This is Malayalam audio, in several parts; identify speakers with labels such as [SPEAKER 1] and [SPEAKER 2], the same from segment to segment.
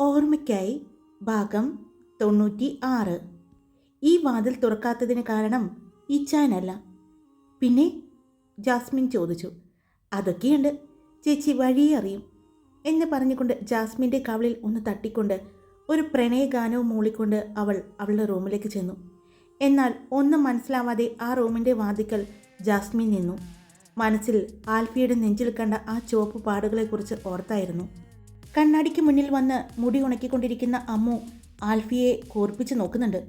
[SPEAKER 1] ഓർമ്മയ്ക്കായി ഭാഗം തൊണ്ണൂറ്റി ആറ് ഈ വാതിൽ തുറക്കാത്തതിന് കാരണം ഇച്ചാനല്ല പിന്നെ ജാസ്മിൻ ചോദിച്ചു അതൊക്കെയുണ്ട്. ചേച്ചി വഴിയേ അറിയും. എന്ന് പറഞ്ഞുകൊണ്ട് ജാസ്മിന്റെ കവളിൽ ഒന്ന് തട്ടിക്കൊണ്ട് ഒരു പ്രണയഗാനവും മൂളിക്കൊണ്ട് അവൾ അവളുടെ റൂമിലേക്ക് ചെന്നു. എന്നാൽ ഒന്നും മനസ്സിലാവാതെ ആ റൂമിന്റെ വാതിക്കൽ ജാസ്മിൻ നിന്നു. മനസ്സിൽ ആൽഫിയുടെ നെഞ്ചിൽ കണ്ട ആ ചുവപ്പ് പാടുകളെക്കുറിച്ച് ഓർത്തായിരുന്നു. കണ്ണാടിക്ക് മുന്നിൽ വന്ന് മുടി ഉണക്കിക്കൊണ്ടിരിക്കുന്ന അമ്മു ആൽഫിയെ കോർപ്പിച്ച് നോക്കുന്നുണ്ട്.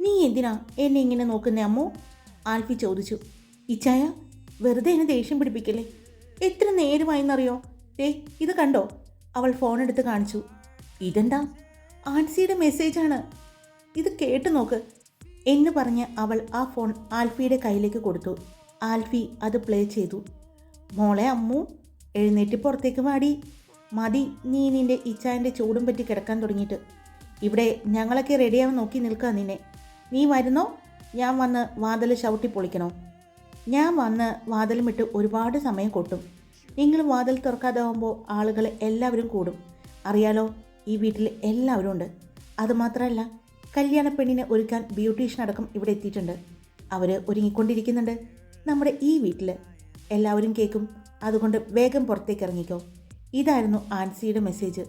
[SPEAKER 1] നീ എന്തിനാ എന്നെ ഇങ്ങനെ നോക്കുന്നേ അമ്മു? ആൽഫി ചോദിച്ചു. ഇച്ചായ വെറുതെ എന്നെ ദേഷ്യം പിടിപ്പിക്കല്ലേ? എത്ര നേരമായെന്നറിയോ? ദേ ഇത് കണ്ടോ? അവൾ ഫോൺ എടുത്ത് കാണിച്ചു. ഇതെന്താ? ആൻസിയുടെ മെസ്സേജാണ്. ഇത് കേട്ട് നോക്ക്. എന്ന് പറഞ്ഞ് അവൾ ആ ഫോൺ ആൽഫിയുടെ കയ്യിലേക്ക് കൊടുത്തു. ആൽഫി അത് പ്ലേ ചെയ്തു. മോളെ അമ്മു എഴുന്നേറ്റ് പുറത്തേക്ക് വാടി. മതി നീ നിന്റെ ഇച്ചായന്റെ ചൂടും പറ്റി കിടക്കാൻ തുടങ്ങിയിട്ട്. ഇവിടെ ഞങ്ങളൊക്കെ റെഡിയാവാൻ നോക്കി നിൽക്കുക നിന്നെ. നീ വരുന്നോ? ഞാൻ വന്ന് വാതിൽ ചവിട്ടി പൊളിക്കണോ? ഞാൻ വന്ന് വാതിലുമിട്ട് ഒരുപാട് സമയം കൊട്ടും. നിങ്ങൾ വാതിൽ തുറക്കാതാവുമ്പോൾ ആളുകൾ എല്ലാവരും കൂടും. അറിയാലോ ഈ വീട്ടിൽ എല്ലാവരും ഉണ്ട്. അതുമാത്രമല്ല കല്യാണ പെണ്ണിനെ ഒരുക്കാൻ ബ്യൂട്ടീഷ്യൻ അടക്കം ഇവിടെ എത്തിയിട്ടുണ്ട്. അവർ ഒരുങ്ങിക്കൊണ്ടിരിക്കുന്നുണ്ട് നമ്മുടെ ഈ വീട്ടിൽ എല്ലാവരും കേൾക്കും അതുകൊണ്ട് വേഗം പുറത്തേക്ക് ഇറങ്ങിക്കോ. ഇതായിരുന്നു ആൻസിയുടെ മെസ്സേജ്.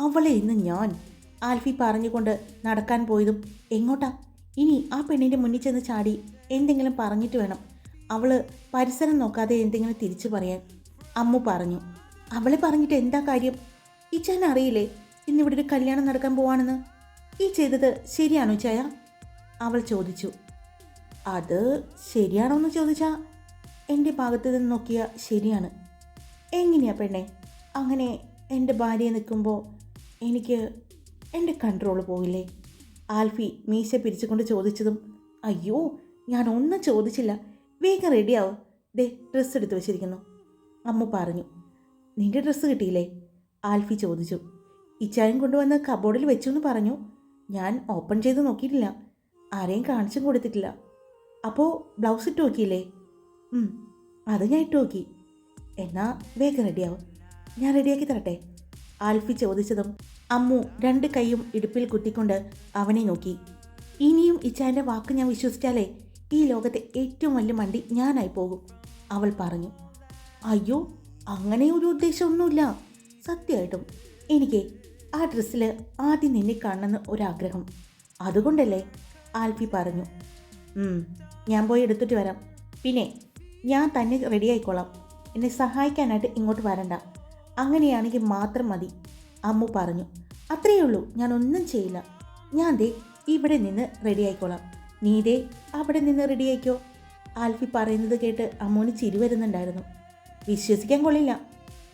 [SPEAKER 1] അവളെ ഇന്ന് ഞാൻ ആൽഫി പറഞ്ഞുകൊണ്ട് നടക്കാൻ പോയതും എങ്ങോട്ടാ? ഇനി ആ പെണ്ണിന്റെ മുന്നിൽ ചെന്ന് ചാടി എന്തെങ്കിലും പറഞ്ഞിട്ട് വേണം. അവൾ പരിസരം നോക്കാതെ എന്തെങ്കിലും തിരിച്ചു പറയാൻ. അമ്മു പറഞ്ഞു. അവളെ പറഞ്ഞിട്ട് എന്താ കാര്യം? ഇച്ചാൻ അറിയില്ലേ? ഇന്നിവിടെ ഒരു കല്യാണം നടക്കാൻ പോവാണെന്ന്. ഈ ചെയ്തത് ശരിയാണോ ചായ അവൾ ചോദിച്ചു. അത് ശരിയാണോ എന്ന് ചോദിച്ചാൽ എന്റെ ഭാഗത്ത് നിന്ന് നോക്കിയാൽ ശരിയാണ്. എങ്ങനെയാ പെണ്ണെ? അങ്ങനെ എന്റെ ഭാര്യ നിൽക്കുമ്പോൾ എനിക്ക് എന്റെ കൺട്രോൾ പോയില്ലേ ആൽഫി മീശ പിരിച്ചുകൊണ്ട് ചോദിച്ചതും അയ്യോ ഞാൻ ഒന്നും ചോദിച്ചില്ല. വേഗം റെഡിയാവും ദേ ഡ്രസ്സ് എടുത്തു വെച്ചിരിക്കുന്നു. അമ്മ പറഞ്ഞു നിന്റെ ഡ്രസ്സ് കിട്ടിയില്ലേ? ആൽഫി ചോദിച്ചു ഇച്ചായം കൊണ്ടുവന്ന് കബോർഡിൽ വെച്ചു എന്ന് പറഞ്ഞു. ഞാൻ ഓപ്പൺ ചെയ്ത് നോക്കിയിട്ടില്ല. ആരെയും കാണിച്ചും കൊടുത്തിട്ടില്ല. അപ്പോൾ ബ്ലൗസ് ഇട്ട് നോക്കിയില്ലേ? അത് ഞാൻ ഇട്ട് നോക്കി. എന്നാൽ വേഗം റെഡിയാവും ഞാൻ റെഡിയാക്കി തരട്ടെ? ആൽഫി ചോദിച്ചതും അമ്മു രണ്ട് കൈയും ഇടുപ്പിൽ കുത്തിക്കൊണ്ട് അവനെ നോക്കി. ഇനിയും ഇച്ചാന്റെ വാക്ക് ഞാൻ വിശ്വസിച്ചാലേ ഈ ലോകത്തെ ഏറ്റവും വലിയ മണ്ടി ഞാനായി പോകും അവൾ പറഞ്ഞു. അയ്യോ അങ്ങനെ ഒരു ഉദ്ദേശമൊന്നുമില്ല. സത്യമായിട്ടും എനിക്ക് ആ ഡ്രസ്സിൽ ആദ്യം നിന്നെ കാണണമെന്ന് ഒരാഗ്രഹം. അതുകൊണ്ടല്ലേ? ആൽഫി പറഞ്ഞു. ഞാൻ പോയി എടുത്തിട്ട് വരാം. പിന്നെ ഞാൻ തന്നെ റെഡി ആയിക്കോളാം എന്നെ സഹായിക്കാനായിട്ട് ഇങ്ങോട്ട് വരണ്ട. അങ്ങനെയാണെങ്കിൽ മാത്രം മതി അമ്മു പറഞ്ഞു. അത്രയേ ഉള്ളൂ ഞാൻ ഒന്നും ചെയ്യില്ല. ഞാൻ ദേ ഇവിടെ നിന്ന് റെഡി ആയിക്കോളാം നീ ദേ അവിടെ നിന്ന് റെഡി ആയിക്കോ ആൽഫി പറയുന്നത് കേട്ട് അമ്മുവിന് ചിരി വരുന്നുണ്ടായിരുന്നു. വിശ്വസിക്കാൻ കൊള്ളില്ല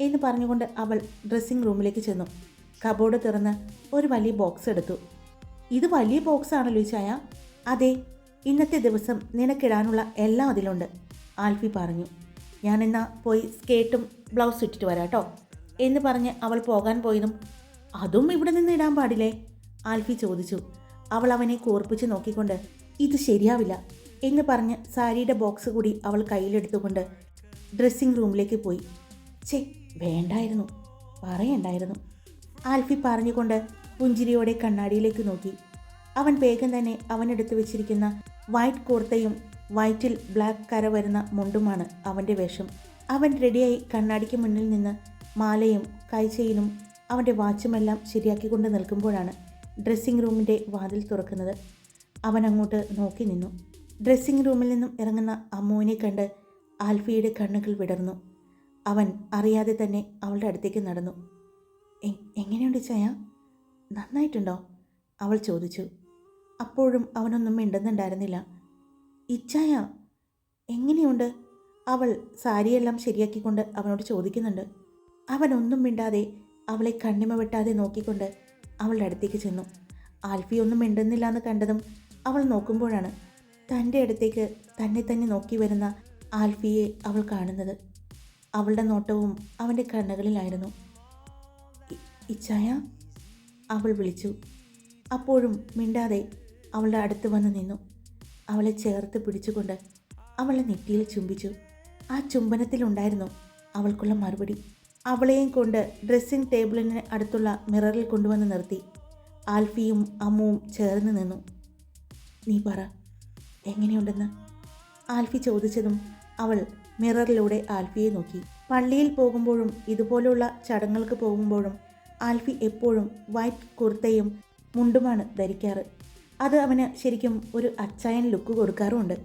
[SPEAKER 1] എന്ന് പറഞ്ഞുകൊണ്ട് അവൾ ഡ്രസ്സിംഗ് റൂമിലേക്ക് ചെന്നു. കബോർഡ് തുറന്ന് ഒരു വലിയ ബോക്സ് എടുത്തു. ഇത് വലിയ ബോക്സ് ആണല്ലോ ചായ. അതെ ഇന്നത്തെ ദിവസം നിനക്കിടാനുള്ള എല്ലാം അതിലുണ്ട് ആൽഫി പറഞ്ഞു. ഞാനെന്നാ പോയി സ്കേർട്ടും ബ്ലൗസ് ഇട്ടിട്ട് വരാം കേട്ടോ എന്ന് പറഞ്ഞ് അവൾ പോകാൻ പോയതും അതും ഇവിടെ നിന്ന് ഇടാൻ പാടില്ലേ? ആൽഫി ചോദിച്ചു. അവൾ അവനെ കൂർപ്പിച്ച് നോക്കിക്കൊണ്ട് ഇത് ശരിയാവില്ല എന്ന് പറഞ്ഞ് സാരിയുടെ ബോക്സ് കൂടി അവൾ കയ്യിലെടുത്തുകൊണ്ട് ഡ്രസ്സിംഗ് റൂമിലേക്ക് പോയി. ചേ വേണ്ടായിരുന്നു പറയണ്ടായിരുന്നു ആൽഫി പറഞ്ഞുകൊണ്ട് പുഞ്ചിരിയോടെ കണ്ണാടിയിലേക്ക് നോക്കി. അവൻ വേഗം തന്നെ അവനെടുത്ത് വെച്ചിരിക്കുന്ന വൈറ്റ് കുർത്തയും വൈറ്റിൽ ബ്ലാക്ക് കര വരുന്ന മുണ്ടുമാണ് അവന്റെ വേഷം. അവൻ റെഡിയായി കണ്ണാടിക്ക് മുന്നിൽ നിന്ന് മാലയും കൈച്ചയിലും അവന്റെ വാച്ചുമെല്ലാം ശരിയാക്കിക്കൊണ്ട് നിൽക്കുമ്പോഴാണ് ഡ്രസ്സിംഗ് റൂമിന്റെ വാതിൽ തുറക്കുന്നത്. അവൻ അങ്ങോട്ട് നോക്കി നിന്നു. ഡ്രസ്സിംഗ് റൂമിൽ നിന്നും ഇറങ്ങുന്ന അമ്മുവിനെ കണ്ട് ആൽഫിയുടെ കണ്ണുകൾ വിടർന്നു. അവൻ അറിയാതെ തന്നെ അവളുടെ അടുത്തേക്ക് നടന്നു. എങ്ങനെയുണ്ട് ചായ? നന്നായിട്ടുണ്ടോ? അവൾ ചോദിച്ചു. അപ്പോഴും അവനൊന്നും മിണ്ടുന്നുണ്ടായിരുന്നില്ല. ഇച്ചായ എങ്ങനെയുണ്ട്? അവൾ സാരിയെല്ലാം ശരിയാക്കിക്കൊണ്ട് അവനോട് ചോദിക്കുന്നുണ്ട്. അവനൊന്നും മിണ്ടാതെ അവളെ കണ്ണിമ വെട്ടാതെ നോക്കിക്കൊണ്ട് അവളുടെ അടുത്തേക്ക് ചെന്നു. ആൽഫി ഒന്നും മിണ്ടുന്നില്ല എന്ന് കണ്ടതും അവൾ നോക്കുമ്പോഴാണ് തന്റെ അടുത്തേക്ക് തന്നെ തന്നെ നോക്കി വരുന്ന ആൽഫിയെ അവൾ കാണുന്നത്. അവളുടെ നോട്ടവും അവന്റെ കണ്ണുകളിലായിരുന്നു. "ഇ- ഇച്ചായ? അവൾ വിളിച്ചു. അപ്പോഴും മിണ്ടാതെ അവളുടെ അടുത്ത് വന്ന് നിന്നു. അവളെ ചേർത്ത് പിടിച്ചുകൊണ്ട് അവളെ നെറ്റിയിൽ ചുംബിച്ചു. ആ ചുംബനത്തിലുണ്ടായിരുന്നു അവൾക്കുള്ള മറുപടി. അവളെയും കൊണ്ട് ഡ്രസ്സിംഗ് ടേബിളിന് അടുത്തുള്ള മിററിൽ കൊണ്ടുവന്ന് നിർത്തി. ആൽഫിയും അമ്മുവും ചേർന്ന് നിന്നു. നീ പറ എങ്ങനെയുണ്ടെന്ന്? ആൽഫി ചോദിച്ചതും അവൾ മിററിലൂടെ ആൽഫിയെ നോക്കി. പള്ളിയിൽ പോകുമ്പോഴും ഇതുപോലുള്ള ചടങ്ങുകൾക്ക് പോകുമ്പോഴും ആൽഫി എപ്പോഴും വൈറ്റ് കുർത്തയും മുണ്ടുമാണ് ധരിക്കാറ്. അത് അവന് ശരിക്കും ഒരു അച്ചായൻ ലുക്ക് കൊടുക്കാറുമുണ്ട്.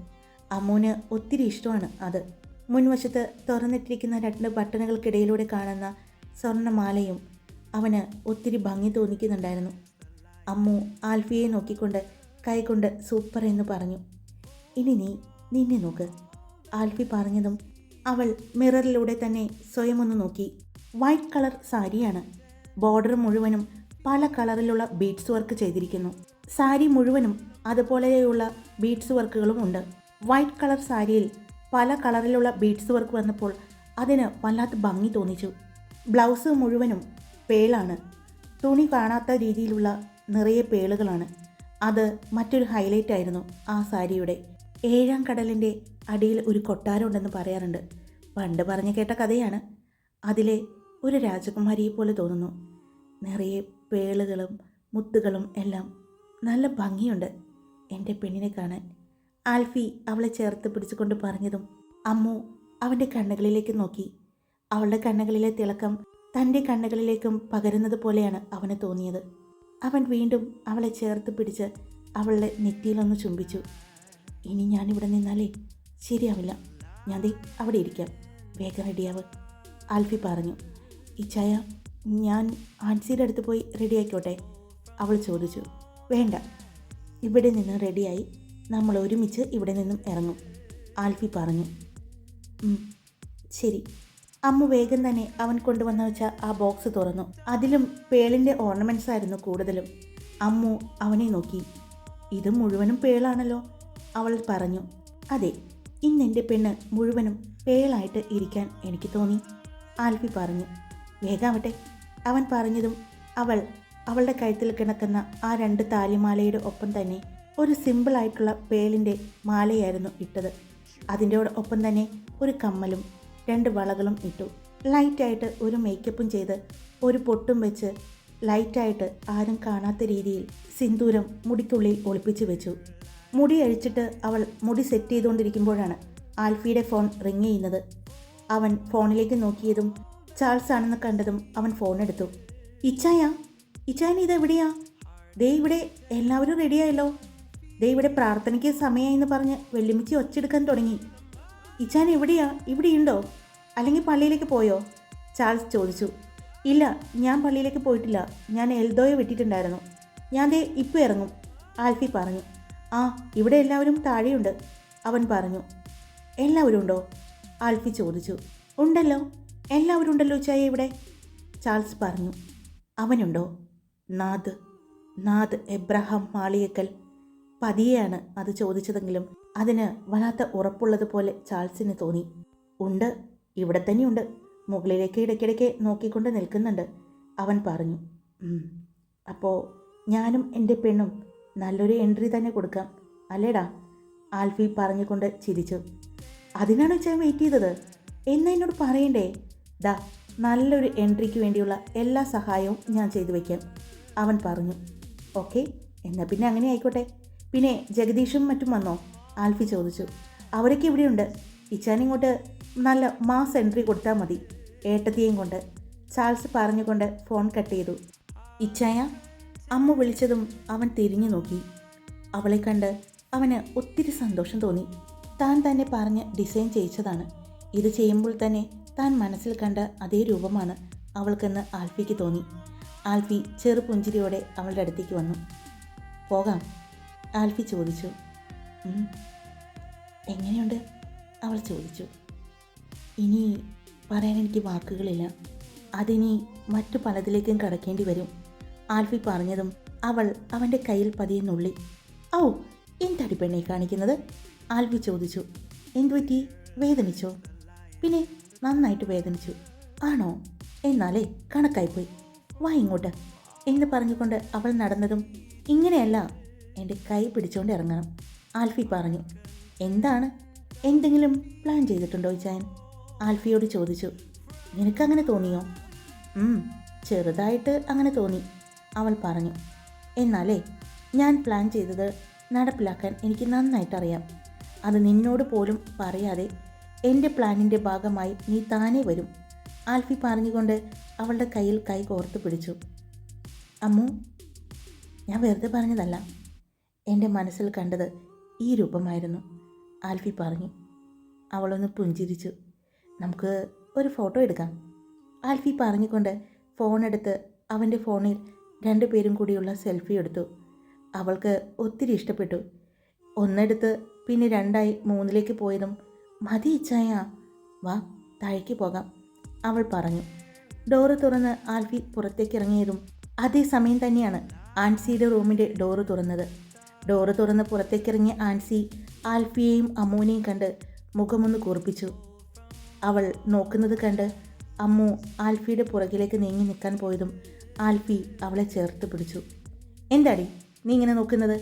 [SPEAKER 1] അമ്മുവിന് ഒത്തിരി ഇഷ്ടമാണ് അത്. മുൻവശത്ത് തുറന്നിട്ടിരിക്കുന്ന രണ്ട് ബട്ടണുകൾക്കിടയിലൂടെ കാണുന്ന സ്വർണമാലയും അവന് ഒത്തിരി ഭംഗി തോന്നിക്കുന്നുണ്ടായിരുന്നു. അമ്മു ആൽഫിയെ നോക്കിക്കൊണ്ട് കൈകൊണ്ട് സൂപ്പർ എന്ന് പറഞ്ഞു. ഇനി നീ നിന്നെ നോക്ക് ആൽഫി പറഞ്ഞതും അവൾ മിററിലൂടെ തന്നെ സ്വയം ഒന്ന് നോക്കി. വൈറ്റ് കളർ സാരിയാണ്. ബോർഡർ മുഴുവനും പല കളറിലുള്ള ബീഡ്സ് വർക്ക് ചെയ്തിരിക്കുന്നു. സാരി മുഴുവനും അതുപോലെയുള്ള ബീഡ്സ് വർക്കുകളും ഉണ്ട്. വൈറ്റ് കളർ സാരിയിൽ പല കളറിലുള്ള ബീഡ്സ് വർക്ക് വന്നപ്പോൾ അതിന് വല്ലാത്ത ഭംഗി തോന്നിച്ചു. ബ്ലൗസ് മുഴുവനും പേളാണ്. തുണി കാണാത്ത രീതിയിലുള്ള നിറയെ പേളുകളാണ്. അത് മറ്റൊരു ഹൈലൈറ്റ് ആയിരുന്നു ആ സാരിയുടെ. ഏഴാം കടലിന്റെ അടിയിൽ ഒരു കൊട്ടാരമുണ്ടെന്ന് പറയാറുണ്ട്. പണ്ട് പറഞ്ഞു കേട്ട കഥയാണ്. അതിലെ ഒരു രാജകുമാരിയെ പോലെ തോന്നുന്നു. നിറയെ പേളുകളും മുത്തുകളും എല്ലാം നല്ല ഭംഗിയുണ്ട്. എന്റെ പെണ്ണിനെ കാണാൻ ആൽഫി അവളെ ചേർത്ത് പിടിച്ചുകൊണ്ട് പറഞ്ഞതും അമ്മു അവന്റെ കണ്ണുകളിലേക്ക് നോക്കി. അവളുടെ കണ്ണുകളിലെ തിളക്കം തന്റെ കണ്ണുകളിലേക്കും പകരുന്നത് പോലെയാണ് അവന് തോന്നിയത്. അവൻ വീണ്ടും അവളെ ചേർത്ത് പിടിച്ച് അവളുടെ നെറ്റിയിലൊന്ന് ചുംബിച്ചു. ഇനി ഞാനിവിടെ നിന്നാലേ ശരിയാവില്ല. ഞാൻ ദേ അവിടെ ഇരിക്കാം. വേഗം റെഡിയാവ് ആൽഫി പറഞ്ഞു. ഇച്ചായ ഞാൻ ആൻസിയുടെ അടുത്ത് പോയി റെഡിയായിക്കോട്ടെ? അവൾ ചോദിച്ചു. വേണ്ട. ഇവിടെ നിന്ന് റെഡിയായി. നമ്മൾ ഒരുമിച്ച് ഇവിടെ നിന്നും ഇറങ്ങും. ആൽഫി പറഞ്ഞു. ശരി. അമ്മ വേഗം തന്നെ അവൻ കൊണ്ടുവന്ന വെച്ച ആ ബോക്സ് തുറന്നു. അതിലും പേളിന്റെ ഓർണമെന്റ്സ് ആയിരുന്നു കൂടുതലും. അമ്മു അവനെ നോക്കി. ഇത് മുഴുവനും പേളാണല്ലോ അവൾ പറഞ്ഞു. അതെ ഇന്ന് എന്റെ പെണ്ണ് മുഴുവനും പേളായിട്ട് ഇരിക്കാൻ എനിക്ക് തോന്നി. ആൽഫി പറഞ്ഞു. വേഗാവട്ടെ അവൻ പറഞ്ഞതും അവൾ അവളുടെ കഴുത്തിൽ കിടക്കുന്ന ആ രണ്ട് താലിമാലയുടെ ഒപ്പം തന്നെ ഒരു സിമ്പിളായിട്ടുള്ള പേളിന്റെ മാലയായിരുന്നു ഇട്ടത്. അതിന്റെ ഒപ്പം തന്നെ ഒരു കമ്മലും രണ്ട് വളകളും ഇട്ടു. ലൈറ്റായിട്ട് ഒരു മേക്കപ്പും ചെയ്ത് ഒരു പൊട്ടും വെച്ച് ലൈറ്റായിട്ട് ആരും കാണാത്ത രീതിയിൽ സിന്ദൂരം മുടിക്കുള്ളിൽ ഒളിപ്പിച്ചു വെച്ചു. മുടി അഴിച്ചിട്ട് അവൾ മുടി സെറ്റ് ചെയ്തുകൊണ്ടിരിക്കുമ്പോഴാണ് ആൽഫിയുടെ ഫോൺ റിങ് ചെയ്യുന്നത്. അവൻ ഫോണിലേക്ക് നോക്കിയതും ചാൾസ് ആണെന്ന് കണ്ടതും അവൻ ഫോൺ എടുത്തു. ഇച്ചായ ഇച്ചായൻ ഇതെവിടെയാ? ദേ ഇവിടെ എല്ലാവരും റെഡിയായല്ലോ ദേ ഇവിടെ പ്രാർത്ഥനയ്ക്ക് സമയമായി എന്ന് പറഞ്ഞ് വെള്ളിമിച്ച് ഒച്ചെടുക്കാൻ തുടങ്ങി. ഇച്ചാൻ എവിടെയാ? ഇവിടെയുണ്ടോ? അല്ലെങ്കിൽ പള്ളിയിലേക്ക് പോയോ? ചാൾസ് ചോദിച്ചു. ഇല്ല ഞാൻ പള്ളിയിലേക്ക് പോയിട്ടില്ല. ഞാൻ എൽദോയെ വിട്ടിട്ടുണ്ടായിരുന്നു. ഞാൻ ദേ ഇപ്പോൾ ഇറങ്ങും ആൽഫി പറഞ്ഞു. ആ ഇവിടെ എല്ലാവരും താഴെയുണ്ട് അവൻ പറഞ്ഞു. എല്ലാവരും ഉണ്ടോ? ആൽഫി ചോദിച്ചു. ഉണ്ടല്ലോ എല്ലാവരും ഉണ്ടല്ലോ ചായ ഇവിടെ. ചാൾസ് പറഞ്ഞു. അവനുണ്ടോ? നാദ് നാദ് എബ്രഹാം മാളിയക്കൽ. പതിയെയാണ് അത് ചോദിച്ചതെങ്കിലും അതിന് വല്ലാത്ത ഉറപ്പുള്ളതുപോലെ ചാൾസിന് തോന്നി. ഉണ്ട് ഇവിടെ തന്നെയുണ്ട്. മുകളിലേക്ക് ഇടയ്ക്കിടയ്ക്ക് നോക്കിക്കൊണ്ട് നിൽക്കുന്നുണ്ട് അവൻ പറഞ്ഞു. "ഉം. അപ്പോൾ ഞാനും എന്റെ പെണ്ണും നല്ലൊരു എൻട്രി തന്നെ കൊടുക്കാം അല്ലേടാ? ആൽഫി പറഞ്ഞുകൊണ്ട് ചിരിച്ചു. അതിനാണ് ഞാൻ വെയിറ്റ് ചെയ്തത്? എന്നാ എന്നോട് പറയണ്ടേ? ദാ നല്ലൊരു എൻട്രിക്ക് വേണ്ടിയുള്ള എല്ലാ സഹായവും ഞാൻ ചെയ്തു വയ്ക്കാം അവൻ പറഞ്ഞു. ഓക്കെ എന്നാൽ പിന്നെ അങ്ങനെ ആയിക്കോട്ടെ. പിന്നെ ജഗദീഷും മറ്റും വന്നോ? ആൽഫി ചോദിച്ചു. അവരൊക്കെ ഇവിടെയുണ്ട്. ഇച്ചാനിങ്ങോട്ട് നല്ല മാസ് എൻട്രി കൊടുത്താൽ മതി. ഏട്ടത്തിയും കൊണ്ട്. ചാൾസ് പറഞ്ഞുകൊണ്ട് ഫോൺ കട്ട് ചെയ്തു. ഇച്ചായ അമ്മ വിളിച്ചതും അവൻ തിരിഞ്ഞു നോക്കി. അവളെ കണ്ട് അവന് ഒത്തിരി സന്തോഷം തോന്നി. താൻ തന്നെ പറഞ്ഞ് ഡിസൈൻ ചെയ്യിച്ചതാണ്. ഇത് ചെയ്യുമ്പോൾ തന്നെ താൻ മനസ്സിൽ കണ്ട അതേ രൂപമാണ് അവൾക്കെന്ന് ആൽഫിക്ക് തോന്നി. ആൽഫി ചെറുപുഞ്ചിരിയോടെ അവളുടെ അടുത്തേക്ക് വന്നു. പോകാം. ആൽഫി ചോദിച്ചു. എങ്ങനെയുണ്ട്? അവൾ ചോദിച്ചു. ഇനി പറയാൻ എനിക്ക് വാക്കുകളില്ല. അതിനി മറ്റു പലതിലേക്കും കടക്കേണ്ടി വരും ആൽഫി പറഞ്ഞതും അവൾ അവന്റെ കയ്യിൽ പതിയെ നുള്ളി. ഔ എന്തടി പെണ്ണെ കാണിക്കുന്നത്? ആൽഫി ചോദിച്ചു. എന്തു പറ്റി വേദനിച്ചോ? പിന്നെ നന്നായിട്ട് വേദനിച്ചു. ആണോ? എന്നാലേ കണക്കായിപ്പോയി. വാ ഇങ്ങോട്ട് എന്ന് പറഞ്ഞുകൊണ്ട് അവൾ നടന്നതും ഇങ്ങനെയല്ല എന്റെ കൈ പിടിച്ചുകൊണ്ട് ഇറങ്ങണം. ആൽഫി പറഞ്ഞു എന്താണ്? എന്തെങ്കിലും പ്ലാൻ ചെയ്തിട്ടുണ്ടോ ചായൻ ആൽഫിയോട് ചോദിച്ചു നിനക്കങ്ങനെ തോന്നിയോ? ചെറുതായിട്ട് അങ്ങനെ തോന്നി അവൾ പറഞ്ഞു. എന്നാലേ ഞാൻ പ്ലാൻ ചെയ്തത് നടപ്പിലാക്കാൻ എനിക്ക് നന്നായിട്ടറിയാം. അത് നിന്നോട് പോലും പറയാതെ എന്റെ പ്ലാനിന്റെ ഭാഗമായി നീ താനേ വരും ആൽഫി പറഞ്ഞുകൊണ്ട് അവളുടെ കയ്യിൽ കൈ കോർത്ത് പിടിച്ചു. അമ്മു ഞാൻ വെറുതെ പറഞ്ഞതല്ല. എന്റെ മനസ്സിൽ കണ്ടത് ഈ രൂപമായിരുന്നു. ആൽഫി പറഞ്ഞു. അവളൊന്ന് പുഞ്ചിരിച്ചു. നമുക്ക് ഒരു ഫോട്ടോ എടുക്കാം. ആൽഫി പറഞ്ഞുകൊണ്ട് ഫോണെടുത്ത് അവന്റെ ഫോണിൽ രണ്ടുപേരും കൂടിയുള്ള സെൽഫി എടുത്തു. അവൾക്ക് ഒത്തിരി ഇഷ്ടപ്പെട്ടു. ഒന്നെടുത്ത് പിന്നെ രണ്ടായി മൂന്നിലേക്ക് പോയതും മതി ഇച്ഛായ വാ താഴേക്ക് പോകാം അവൾ പറഞ്ഞു. ഡോറ് തുറന്ന് ആൽഫി പുറത്തേക്ക് ഇറങ്ങിയതും അതേ സമയം തന്നെയാണ് ആൻസിയുടെ റൂമിന്റെ ഡോറ് തുറന്നത്. ഡോറ് തുറന്ന് പുറത്തേക്കിറങ്ങിയ ആൻസി ആൽഫിയെയും അമ്മൂനെയും കണ്ട് മുഖമൊന്ന് കൂർപ്പിച്ചു. അവൾ നോക്കുന്നത് കണ്ട് അമ്മു ആൽഫിയുടെ പുറകിലേക്ക് നീങ്ങി നിൽക്കാൻ പോയതും ആൽഫി അവളെ ചേർത്ത് പിടിച്ചു. എന്താടി നീ ഇങ്ങനെ നോക്കുന്നത്?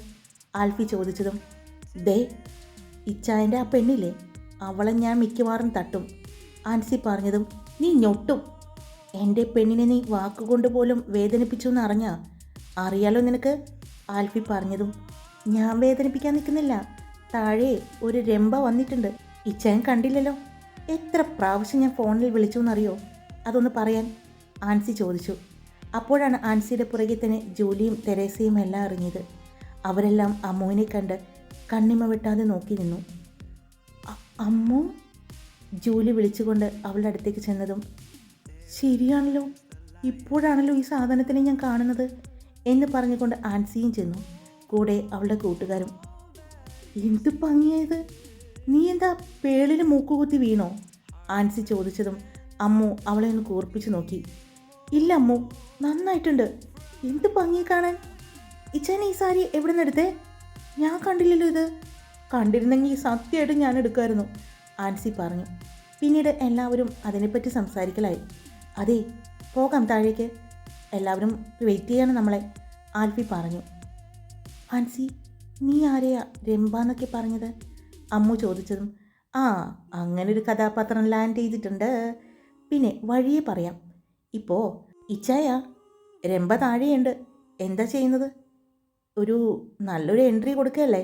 [SPEAKER 1] ആൽഫി ചോദിച്ചതും ദേ ഇച്ചായന്റെ ആ പെണ്ണില്ലേ? അവളെ ഞാൻ മിക്കവാറും തട്ടും. ആൻസി പറഞ്ഞതും നീ ഞൊട്ടും. എന്റെ പെണ്ണിനെ നീ വാക്കുകൊണ്ട് പോലും വേദനിപ്പിച്ചു എന്ന് അറിഞ്ഞാ അറിയാലോ നിനക്ക്? ആൽഫി പറഞ്ഞതും ഞാൻ വേദനിപ്പിക്കാൻ നിൽക്കുന്നില്ല. താഴെ ഒരു രംഭ വന്നിട്ടുണ്ട്. ഇച്ചയൻ കണ്ടില്ലല്ലോ. എത്ര പ്രാവശ്യം ഞാൻ ഫോണിൽ വിളിച്ചു എന്നറിയോ? അതൊന്ന് പറയാൻ ആൻസി ചോദിച്ചു. അപ്പോഴാണ് ആൻസിയുടെ പുറകെ തന്നെ ജൂലിയും തെരേസയും എല്ലാം അറിഞ്ഞത്. അവരെല്ലാം അമ്മുവിനെ കണ്ട് കണ്ണിമ വെട്ടാതെ നോക്കി നിന്നു. അമ്മു? ജൂലി വിളിച്ചുകൊണ്ട് അവളുടെ അടുത്തേക്ക് ചെന്നതും ശരിയാണല്ലോ. ഇപ്പോഴാണല്ലോ ഈ സാധനത്തിനെ ഞാൻ കാണുന്നത് എന്ന് പറഞ്ഞുകൊണ്ട് ആൻസിയും ചെന്നു. കൂടെ അവളുടെ കൂട്ടുകാരും. എന്ത് ഭംഗിയായത്? നീ എന്താ പേളിന് മൂക്കുകുത്തി വീണോ? ആൻസി ചോദിച്ചതും അമ്മു അവളെ ഒന്ന് കൂർപ്പിച്ചു നോക്കി. ഇല്ല അമ്മു നന്നായിട്ടുണ്ട്. എന്ത് ഭംഗി കാണാൻ? ഇച്ചാൻ ഈ സാരി എവിടെ നിന്ന് ഞാൻ കണ്ടില്ലല്ലോ ഇത്. കണ്ടിരുന്നെങ്കിൽ സത്യമായിട്ട് ഞാൻ എടുക്കുമായിരുന്നു ആൻസി പറഞ്ഞു. പിന്നീട് എല്ലാവരും അതിനെപ്പറ്റി സംസാരിക്കലായി. അതെ പോകാം താഴേക്ക്. എല്ലാവരും വെയിറ്റ് ചെയ്യാണ് നമ്മളെ ആൽഫി പറഞ്ഞു. ആൻസി നീ ആരെയാ രംഭ എന്നൊക്കെ പറഞ്ഞത്? അമ്മു ചോദിച്ചതും ആ അങ്ങനെ ഒരു കഥാപാത്രം ലാൻഡ് ചെയ്തിട്ടുണ്ട്. പിന്നെ വഴിയെ പറയാം. ഇപ്പോൾ ഇച്ചായ രംഭ താഴെയുണ്ട്. എന്താ ചെയ്യുന്നത്? ഒരു നല്ലൊരു എൻട്രി കൊടുക്കുകയല്ലേ?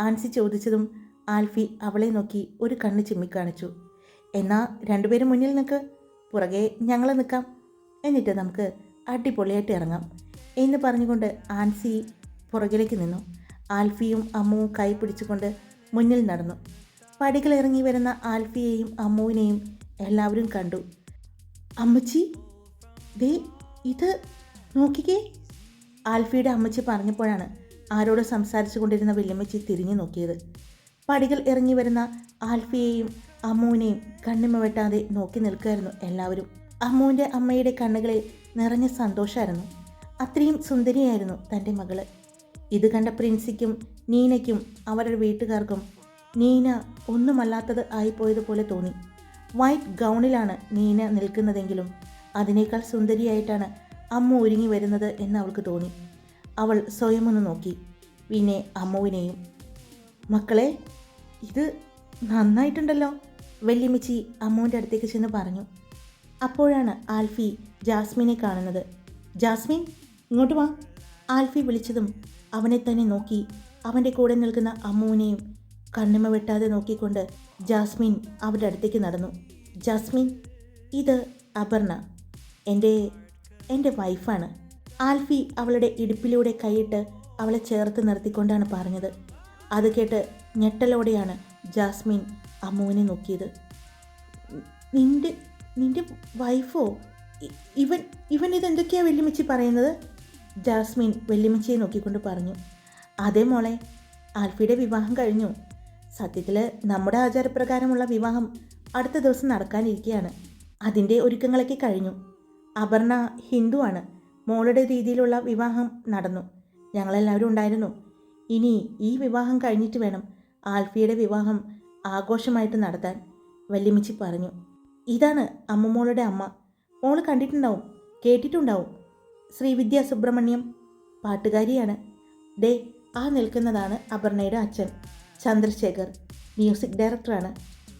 [SPEAKER 1] ആൻസി ചോദിച്ചതും ആൽഫി അവളെ നോക്കി ഒരു കണ്ണ് ചിമ്മിക്കാണിച്ചു എന്നാൽ രണ്ടുപേരും മുന്നിൽ നിൽക്ക് പുറകെ ഞങ്ങൾ നിൽക്കാം എന്നിട്ട് നമുക്ക് അടിപൊളിയായിട്ട് ഇറങ്ങാം എന്ന് പറഞ്ഞുകൊണ്ട് ആൻസി പുറകിലേക്ക് നിന്നു. ആൽഫിയും അമ്മുവും കൈ പിടിച്ചുകൊണ്ട് മുന്നിൽ നടന്നു. പടികളിറങ്ങി വരുന്ന ആൽഫിയെയും അമ്മുവിനെയും എല്ലാവരും കണ്ടു. അമ്മച്ചി ദേ ഇത് നോക്കിക്കേ. ആൽഫിയുടെ അമ്മച്ചി പറഞ്ഞപ്പോഴാണ് ആരോട് സംസാരിച്ചു കൊണ്ടിരുന്ന വല്യമ്മച്ചി തിരിഞ്ഞു നോക്കിയത്. പടികൾ ഇറങ്ങി വരുന്ന ആൽഫിയെയും അമ്മുവിനെയും കണ്ണിമ വെട്ടാതെ നോക്കി നിൽക്കുമായിരുന്നു എല്ലാവരും. അമ്മുവിന്റെ അമ്മയുടെ കണ്ണുകളിൽ നിറഞ്ഞ സന്തോഷമായിരുന്നു. അത്രയും സുന്ദരിയായിരുന്നു തന്റെ മകൾ. ഇത് കണ്ട പ്രിൻസിക്കും നീനയ്ക്കും അവരുടെ വീട്ടുകാർക്കും നീന ഒന്നുമല്ലാത്തത് ആയിപ്പോയതുപോലെ തോന്നി. വൈറ്റ് ഗൗണിലാണ് നീന നിൽക്കുന്നതെങ്കിലും അതിനേക്കാൾ സുന്ദരിയായിട്ടാണ് അമ്മ ഒരുങ്ങി വരുന്നത് എന്ന് അവൾക്ക് തോന്നി. അവൾ സ്വയം ഒന്ന് നോക്കി. പിന്നെ അമ്മുവിനെയും മക്കളെ ഇത് നന്നായിട്ടുണ്ടല്ലോ വെല്ലിമിച്ചി അമ്മുവിന്റെ അടുത്തേക്ക് ചെന്ന് പറഞ്ഞു. അപ്പോഴാണ് ആൽഫി ജാസ്മിനെ കാണുന്നത്. ജാസ്മിൻ ഇങ്ങോട്ട് വാ ആൽഫി വിളിച്ചതും അവനെ തന്നെ നോക്കി. അവന്റെ കൂടെ നിൽക്കുന്ന അമ്മുവിനെയും കണ്ണിമ വെട്ടാതെ നോക്കിക്കൊണ്ട് ജാസ്മിൻ അവരുടെ അടുത്തേക്ക് നടന്നു. ജാസ്മിൻ ഇത് അപർണ. എന്റെ എന്റെ വൈഫാണ്. ആൽഫി അവളുടെ ഇടുപ്പിലൂടെ കൈയിട്ട് അവളെ ചേർത്ത് നിർത്തിക്കൊണ്ടാണ് പറഞ്ഞത്. അത് കേട്ട് ഞെട്ടലോടെയാണ് ജാസ്മിൻ അമ്മുവിനെ നോക്കിയത്. നിന്റെ നിന്റെ വൈഫോ? ഇവൻ ഇവൻ ഇതെന്തൊക്കെയാണ് വെല്ലുമിച്ച് പറയുന്നത്? ജാസ്മിൻ വെല്ലുമിച്ചിയെ നോക്കിക്കൊണ്ട് പറഞ്ഞു അതേ മോളെ ആൽഫിയുടെ വിവാഹം കഴിഞ്ഞു. സത്യത്തിൽ നമ്മുടെ ആചാരപ്രകാരമുള്ള വിവാഹം അടുത്ത ദിവസം നടക്കാനിരിക്കുകയാണ് അതിന്റെ ഒരുക്കങ്ങളൊക്കെ കഴിഞ്ഞു. അപർണ ഹിന്ദുവാണ് മോളുടെ രീതിയിലുള്ള വിവാഹം നടന്നു. ഞങ്ങളെല്ലാവരും ഉണ്ടായിരുന്നു. ഇനി ഈ വിവാഹം കഴിഞ്ഞിട്ട് വേണം ആൽഫിയുടെ വിവാഹം ആഘോഷമായിട്ട് നടത്താൻ വല്യമ്മച്ചി പറഞ്ഞു. ഇതാണ് അമ്മമോളുടെ അമ്മ. മോൾ കണ്ടിട്ടുണ്ടാവും കേട്ടിട്ടുണ്ടാവും. ശ്രീവിദ്യ സുബ്രഹ്മണ്യം പാട്ടുകാരിയാണ്. ദേ ആ നിൽക്കുന്നതാണ് അപർണയുടെ അച്ഛൻ ചന്ദ്രശേഖർ മ്യൂസിക് ഡയറക്ടറാണ്.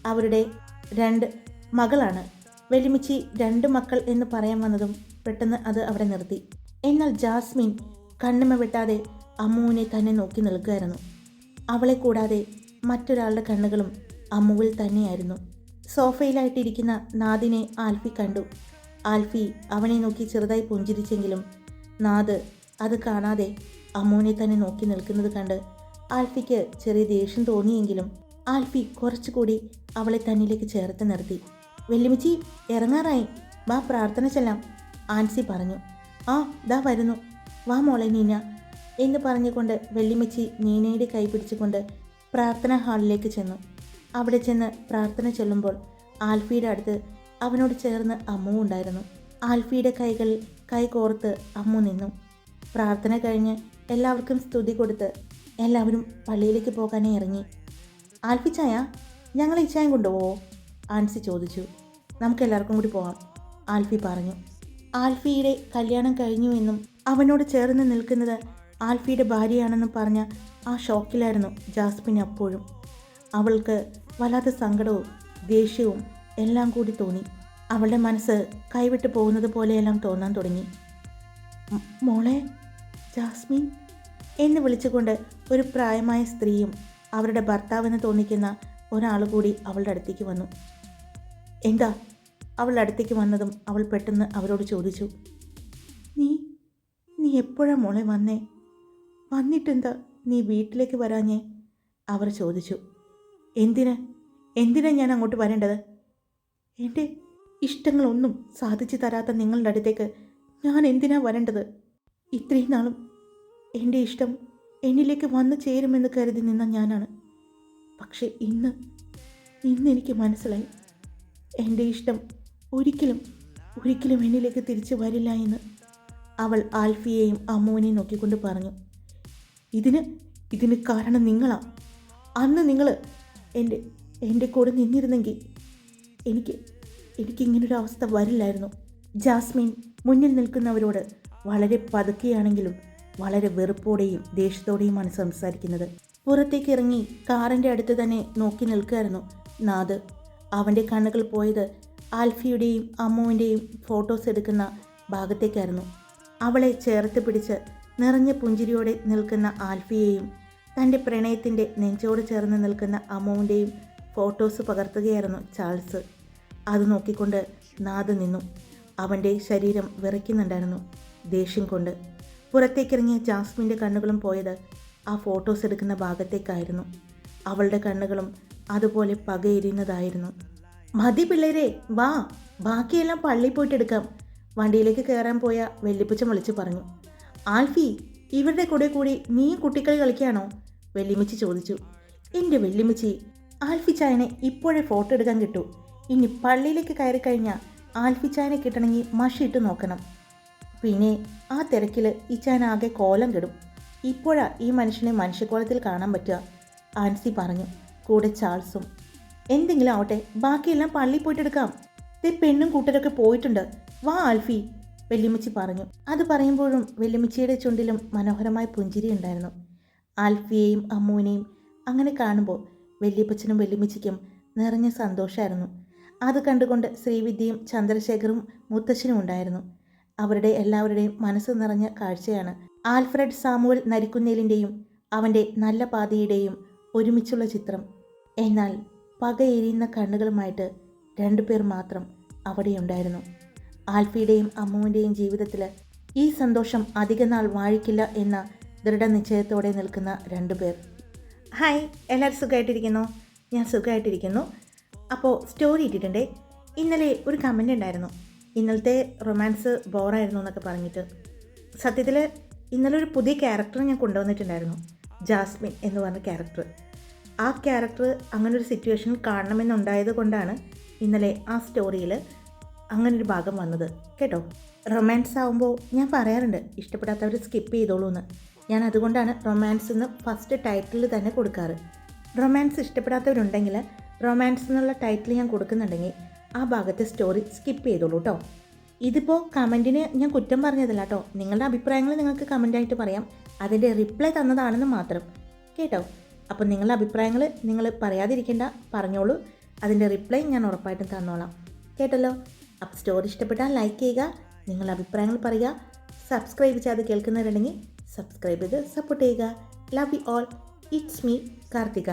[SPEAKER 1] അവരുടെ രണ്ട് മകളാണ്. വെല്ലുമിച്ചി രണ്ട് മക്കൾ എന്ന് പറയാൻ വന്നതും പെട്ടെന്ന് അത് അവിടെ നിർത്തി. എന്നാൽ ജാസ്മിൻ കണ്ണുമ വെട്ടാതെ അമ്മുവിനെ തന്നെ നോക്കി നിൽക്കുകയായിരുന്നു. അവളെ കൂടാതെ മറ്റൊരാളുടെ കണ്ണുകളും അമ്മുവിൽ തന്നെയായിരുന്നു. സോഫയിലായിട്ടിരിക്കുന്ന നാദിനെ ആൽഫി കണ്ടു. ആൽഫി അവനെ നോക്കി ചെറുതായി പുഞ്ചിരിച്ചെങ്കിലും നാദ് അത് കാണാതെ അമ്മോനെ തന്നെ നോക്കി നിൽക്കുന്നത് കണ്ട് ആൽഫിക്ക് ചെറിയ ദേഷ്യം തോന്നിയെങ്കിലും ആൽഫി കുറച്ചുകൂടി അവളെ തന്നിലേക്ക് ചേർത്ത് നിർത്തി. വെല്ലുമിച്ചി ഇറങ്ങാറായി. വാ പ്രാർത്ഥന ചെല്ലാം ആൻസി പറഞ്ഞു. ആ ദാ വരുന്നു. വാ മോളെ നീന എന്ന് പറഞ്ഞുകൊണ്ട് വെള്ളിമച്ചി നീനയുടെ കൈ പിടിച്ചുകൊണ്ട് പ്രാർത്ഥനാ ഹാളിലേക്ക് ചെന്നു. അവിടെ ചെന്ന് പ്രാർത്ഥന ചൊല്ലുമ്പോൾ ആൽഫിയുടെ അടുത്ത് അവനോട് ചേർന്ന് അമ്മു ഉണ്ടായിരുന്നു. ആൽഫിയുടെ കൈകളിൽ കൈ കോർത്ത് അമ്മു നിന്നു. പ്രാർത്ഥന കഴിഞ്ഞ് എല്ലാവർക്കും സ്തുതി കൊടുത്ത് എല്ലാവരും പള്ളിയിലേക്ക് പോകാനേ ഇറങ്ങി. ആൽഫി ചായ ഞങ്ങൾ ഈ ചായം കൊണ്ടുപോവോ? ആൻസി ചോദിച്ചു. നമുക്ക് എല്ലാവർക്കും കൂടി പോകാം ആൽഫി പറഞ്ഞു. ആൽഫിയുടെ കല്യാണം കഴിഞ്ഞു എന്നും അവനോട് ചേർന്ന് നിൽക്കുന്നത് ആൽഫിയുടെ ഭാര്യയാണെന്നും പറഞ്ഞ ആ ഷോക്കിലായിരുന്നു ജാസ്മിൻ അപ്പോഴും. അവൾക്ക് വല്ലാത്ത സങ്കടവും ദേഷ്യവും എല്ലാം കൂടി തോന്നി. അവളുടെ മനസ്സ് കൈവിട്ട് പോകുന്നത് പോലെയെല്ലാം തോന്നാൻ തുടങ്ങി. "മ- മോളെ ജാസ്മിൻ? എന്ന് വിളിച്ചുകൊണ്ട് ഒരു പ്രായമായ സ്ത്രീയും അവരുടെ ഭർത്താവെന്ന് തോന്നിക്കുന്ന ഒരാൾ കൂടി അവളുടെ അടുത്തേക്ക് വന്നു. എന്താ? അവളുടെ അടുത്തേക്ക് വന്നതും അവൾ പെട്ടെന്ന് അവരോട് ചോദിച്ചു. നീ നീ എപ്പോഴാ മോളെ വന്നേ? വന്നിട്ടെന്താ നീ വീട്ടിലേക്ക് വരാഞ്ഞേ? അവർ ചോദിച്ചു. എന്തിന്? എന്തിനാ ഞാൻ അങ്ങോട്ട് വരേണ്ടത്? എന്റെ ഇഷ്ടങ്ങളൊന്നും സാധിച്ചു തരാത്ത നിങ്ങളുടെ അടുത്തേക്ക് ഞാൻ എന്തിനാ വരേണ്ടത്? ഇത്രയും നാളും എന്റെ ഇഷ്ടം എന്നിലേക്ക് വന്നു ചേരുമെന്ന് കരുതി നിന്ന ഞാനാണ്. പക്ഷേ ഇന്ന് ഇന്ന് എനിക്ക് മനസ്സിലായി. എന്റെ ഇഷ്ടം ഒരിക്കലും ഒരിക്കലും എന്നിലേക്ക് തിരിച്ചു വരില്ല എന്ന് അവൾ ആൽഫിയെയും അമ്മുവിനെയും നോക്കിക്കൊണ്ട് പറഞ്ഞു. ഇതിന് ഇതിന് കാരണം നിങ്ങളാണ് അന്ന് നിങ്ങൾ എന്റെ എന്റെ കൂടെ നിന്നിരുന്നെങ്കിൽ എനിക്ക് എനിക്കിങ്ങനൊരു അവസ്ഥ വരില്ലായിരുന്നു. ജാസ്മിൻ മുന്നിൽ നിൽക്കുന്നവരോട് വളരെ പതുക്കെയാണെങ്കിലും വളരെ വെറുപ്പോടെയും ദേഷ്യത്തോടെയുമാണ് സംസാരിക്കുന്നത്. പുറത്തേക്ക് ഇറങ്ങി കാറിന്റെ അടുത്ത് തന്നെ നോക്കി നിൽക്കുകയായിരുന്നു നാദ്. അവന്റെ കണ്ണുകൾ പോയത് ആൽഫിയുടെയും അമ്മുവിന്റെയും ഫോട്ടോസ് എടുക്കുന്ന ഭാഗത്തേക്കായിരുന്നു. അവളെ ചേർത്ത് പിടിച്ച് നിറഞ്ഞ പുഞ്ചിരിയോടെ നിൽക്കുന്ന ആൽഫിയെയും തന്റെ പ്രണയത്തിന്റെ നെഞ്ചോട് ചേർന്ന് നിൽക്കുന്ന അമ്മുവിന്റെയും ഫോട്ടോസ് പകർത്തുകയായിരുന്നു ചാൾസ്. അത് നോക്കിക്കൊണ്ട് നാദ് നിന്നു. അവന്റെ ശരീരം വിറയ്ക്കുന്നുണ്ടായിരുന്നു ദേഷ്യം കൊണ്ട്. പുറത്തേക്കിറങ്ങിയ ജാസ്മിന്റെ കണ്ണുകളും പോയത് ആ ഫോട്ടോസ് എടുക്കുന്ന ഭാഗത്തേക്കായിരുന്നു. അവളുടെ കണ്ണുകളും അതുപോലെ പകയെരിയുന്നതായിരുന്നു മതി പിള്ളേരെ വാ ബാക്കിയെല്ലാം പള്ളി പോയിട്ട് എടുക്കാം വണ്ടിയിലേക്ക് കയറാൻ പോയ വെല്ലിപ്പച്ച വിളിച്ചു പറഞ്ഞു. ആൽഫി ഇവരുടെ കൂടെ കൂടി നീ കുട്ടിക്കളി കളിക്കുകയാണോ? വെല്ലിമിച്ചി ചോദിച്ചു. എന്റെ വെല്ലിമിച്ചി ആൽഫി ചായനെ ഇപ്പോഴേ ഫോട്ടോ എടുക്കാൻ കിട്ടൂ. ഇനി പള്ളിയിലേക്ക് കയറി കഴിഞ്ഞാൽ ആൽഫി ചായനെ കിട്ടണമെങ്കിൽ മഷിയിട്ട് നോക്കണം. പിന്നെ ആ തിരക്കിൽ ചായന ആകെ കോലം കെടും. ഇപ്പോഴാ ഈ മനുഷ്യനെ മനുഷ്യക്കോലത്തിൽ കാണാൻ പറ്റുക ആൻസി പറഞ്ഞു. കൂടെ ചാൾസും എന്തെങ്കിലും ആവട്ടെ ബാക്കിയെല്ലാം പള്ളിയിൽ പോയിട്ട് എടുക്കാം. ദേ പെണ്ണും കൂട്ടരൊക്കെ പോയിട്ടുണ്ട്. വാ ആൽഫി വെല്ലുമിച്ചി പറഞ്ഞു. അത് പറയുമ്പോഴും വെല്ലുമിച്ചിയുടെ ചുണ്ടിലും മനോഹരമായ പുഞ്ചിരി ഉണ്ടായിരുന്നു. ആൽഫിയെയും അമ്മുവിനെയും അങ്ങനെ കാണുമ്പോൾ വല്യപ്പച്ചനും വെല്ലുമിച്ചിക്കും നിറഞ്ഞ സന്തോഷമായിരുന്നു അത് കണ്ടുകൊണ്ട് ശ്രീവിദ്യയും ചന്ദ്രശേഖറും മുത്തശ്ശനും ഉണ്ടായിരുന്നു. അവരുടെ എല്ലാവരുടെയും മനസ്സ് നിറഞ്ഞ കാഴ്ചയാണ് ആൽഫ്രഡ് സാമുവൽ നരിക്കുന്നേലിന്റെയും അവന്റെ നല്ല പാതിയുടെയും ഒരുമിച്ചുള്ള ചിത്രം. എന്നാൽ പകയെരിയുന്ന കണ്ണുകളുമായിട്ട് രണ്ടുപേർ മാത്രം അവിടെയുണ്ടായിരുന്നു. ആൽഫിയുടെയും അമ്മുവിന്റെയും ജീവിതത്തിൽ ഈ സന്തോഷം അധികനാൾ വാഴിക്കില്ല എന്ന ദൃഢനിശ്ചയത്തോടെ നിൽക്കുന്ന രണ്ടുപേർ ഹായ് എല്ലാവരും സുഖമായിട്ടിരിക്കുന്നു? ഞാൻ സുഖമായിട്ടിരിക്കുന്നു. അപ്പോൾ സ്റ്റോറി ഇട്ടിട്ടുണ്ടേ? ഇന്നലെ ഒരു കമന്റ് ഉണ്ടായിരുന്നു ഇന്നലത്തെ റൊമാൻസ് ബോറായിരുന്നു എന്നൊക്കെ പറഞ്ഞിട്ട്. സത്യത്തിൽ ഇന്നലെ ഒരു പുതിയ ക്യാരക്ടർ ഞാൻ കൊണ്ടുവന്നിട്ടുണ്ടായിരുന്നു. ജാസ്മിൻ എന്ന് പറഞ്ഞ ക്യാരക്ടർ ആ ക്യാരക്ടർ അങ്ങനെ ഒരു സിറ്റുവേഷൻ കാണണമെന്നുണ്ടായത് കൊണ്ടാണ് ഇന്നലെ ആ സ്റ്റോറിയിൽ അങ്ങനൊരു ഭാഗം വന്നത്. കേട്ടോ? റൊമാൻസ് ആവുമ്പോൾ ഞാൻ പറയാറുണ്ട് ഇഷ്ടപ്പെടാത്തവർ സ്കിപ്പ് ചെയ്തോളൂ എന്ന് ഞാൻ അതുകൊണ്ടാണ് റൊമാൻസ് എന്ന് ഫസ്റ്റ് ടൈറ്റിൽ തന്നെ കൊടുക്കാറ്. റൊമാൻസ് ഇഷ്ടപ്പെടാത്തവരുണ്ടെങ്കിൽ റൊമാൻസ് എന്നുള്ള ടൈറ്റിൽ ഞാൻ കൊടുക്കുന്നുണ്ടെങ്കിൽ ആ ഭാഗത്തെ സ്റ്റോറി സ്കിപ്പ് ചെയ്തോളൂ കേട്ടോ ഇതിപ്പോൾ കമന്റിന് ഞാൻ കുറ്റം പറഞ്ഞതല്ല കേട്ടോ നിങ്ങളുടെ അഭിപ്രായങ്ങൾ നിങ്ങൾക്ക് കമന്റായിട്ട് പറയാം. അതിന്റെ റിപ്ലൈ തന്നതാണെന്ന് മാത്രം. കേട്ടോ? അപ്പോൾ നിങ്ങളുടെ അഭിപ്രായങ്ങൾ നിങ്ങൾ പറയാതിരിക്കേണ്ട പറഞ്ഞോളൂ. അതിന്റെ റിപ്ലൈ ഞാൻ ഉറപ്പായിട്ടും തന്നോളാം. കേട്ടല്ലോ? അപ്പോൾ സ്റ്റോറി ഇഷ്ടപ്പെട്ടാൽ ലൈക്ക് ചെയ്യുക നിങ്ങളുടെ അഭിപ്രായങ്ങൾ പറയുക. സബ്സ്ക്രൈബ് ചെയ്ത് കേൾക്കുന്നവരുണ്ടെങ്കിൽ സബ്സ്ക്രൈബ് ചെയ്ത് സപ്പോർട്ട് ചെയ്യുക. Love you all it's me Karthika.